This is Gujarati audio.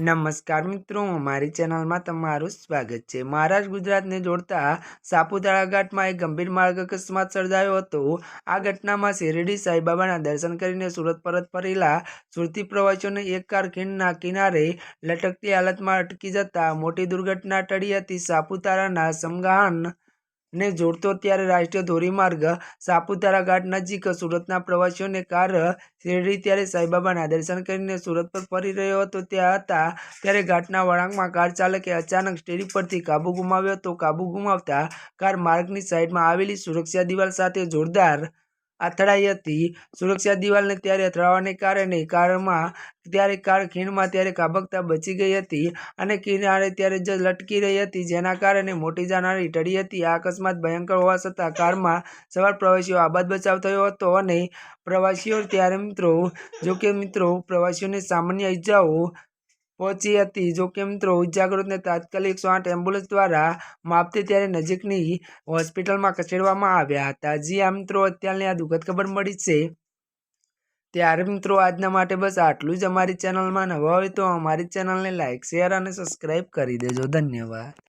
નમસ્કાર મિત્રો, મારી ચેનલમાં તમારું સ્વાગત છે. મહારાષ્ટ્ર ગુજરાતને જોડતા સાપુતારા ઘાટમાં એક ગંભીર માર્ગ અકસ્માત સર્જાયો હતો. આ ઘટનામાં શિરડી સાંઈબાબાના દર્શન કરીને સુરત પરત ફરેલા સુરતી પ્રવાસીઓને એક કાર ખીણના કિનારે લટકતી હાલતમાં અટકી જતા મોટી દુર્ઘટના ટળી હતી. સાપુતારાના સમગાન ને જોડતો ત્યારે રાષ્ટ્રીય ધોરીમાર્ગ સાપુતારા ઘાટ નજીક સુરતના પ્રવાસીઓને કાર શિરડી ત્યારે સાંઈબાબાના દર્શન કરીને સુરત પર ફરી રહ્યો હતો. ત્યાં હતા, ત્યારે ઘાટના વળાંકમાં કાર ચાલકે અચાનક સ્ટેરિંગ પરથી કાબુ ગુમાવ્યો હતો કાબુ ગુમાવતા કાર માર્ગની સાઈડમાં આવેલી સુરક્ષા દિવાલ સાથે જોરદાર અથડાઈ હતી. સુરક્ષા દિવાલને ત્યારે અથડાવાને કારણે કારમાં, ત્યારે કાર ખીણમાં, ત્યારે ખાબકતા બચી ગઈ હતી અને કિનારે ત્યારે જ લટકી રહી હતી, જેના કારણે મોટી જાનહાની ટળી હતી. આ અકસ્માત ભયંકર હોવા છતાં કારમાં સવાર પ્રવાસીઓ આબાદ બચાવ થયો હતો અને પ્રવાસીઓ, ત્યારે મિત્રો, જોકે મિત્રો, પ્રવાસીઓને સામાન્ય ઈજાઓ પહોંચી હતી. જો કે મિત્રો ઇજાગ્રસ્તને તાત્કાલિક એકસો આઠ એમ્બ્યુલન્સ દ્વારા માપતી ત્યારે નજીકની હોસ્પિટલમાં ખસેડવામાં આવ્યા હતા. જી આ મિત્રો, અત્યારની આ દુઃખદ ખબર મળી છે. ત્યારે મિત્રો, આજના માટે બસ આટલું જ. અમારી ચેનલમાં નવા હોય તો અમારી ચેનલને લાઇક શેર અને સબસ્ક્રાઈબ કરી દેજો. ધન્યવાદ.